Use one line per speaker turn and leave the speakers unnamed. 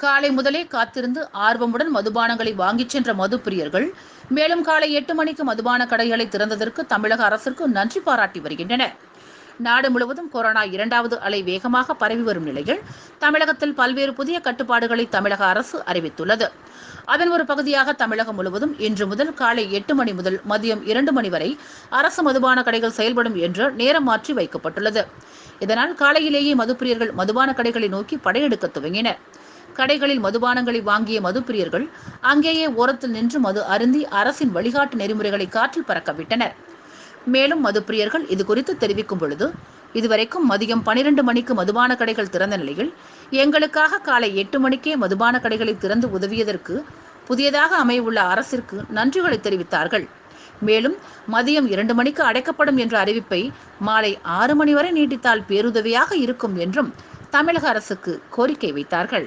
காலை முதலே காத்திருந்து ஆர்வமுடன் மதுபானங்களை வாங்கிச் சென்ற மது பிரியர்கள் மேலும் காலை எட்டு மணிக்கு மதுபான கடைகளை திறந்ததற்கு தமிழக அரசிற்கு நன்றி பாராட்டி வருகின்றனர். நாடு முழுவதும் கொரோனா இரண்டாவது அலை வேகமாக பரவி வரும் நிலையில் தமிழகத்தில் பல்வேறு புதிய கட்டுப்பாடுகளை தமிழக அரசு அறிவித்துள்ளது. அதன் ஒரு பகுதியாக தமிழகம் முழுவதும் இன்று முதல் காலை எட்டு மணி முதல் மதியம் இரண்டு மணி வரை அரசு மதுபான கடைகள் செயல்படும் என்று நேரம் மாற்றி வைக்கப்பட்டுள்ளது. இதனால் காலையிலேயே மதுப்பிரியர்கள் மதுபான கடைகளை நோக்கி படையெடுக்க துவங்கினர். கடைகளில் மதுபானங்களை வாங்கிய மதுப்பிரியர்கள் அங்கேயே ஓரத்தில் நின்று மது அருந்தி அரசின் வழிகாட்டு நெறிமுறைகளை காற்றில் பறக்கவிட்டனர். மேலும் மதுப்பிரியர்கள் இது குறித்து தெரிவிக்கும் பொழுது இதுவரைக்கும் மதியம் பனிரெண்டு மணிக்கு மதுபான கடைகள் திறந்த நிலையில் எங்களுக்காக காலை எட்டு மணிக்கே மதுபான கடைகளை திறந்து உதவியதற்கு புதியதாக அமையவுள்ள அரசிற்கு நன்றிகளை தெரிவித்தார்கள். மேலும் மதியம் இரண்டு மணிக்கு அடைக்கப்படும் என்ற அறிவிப்பை மாலை ஆறு மணி வரை நீட்டித்தால் பேருதவியாக இருக்கும் என்றும் தமிழக அரசுக்கு கோரிக்கை வைத்தார்கள்.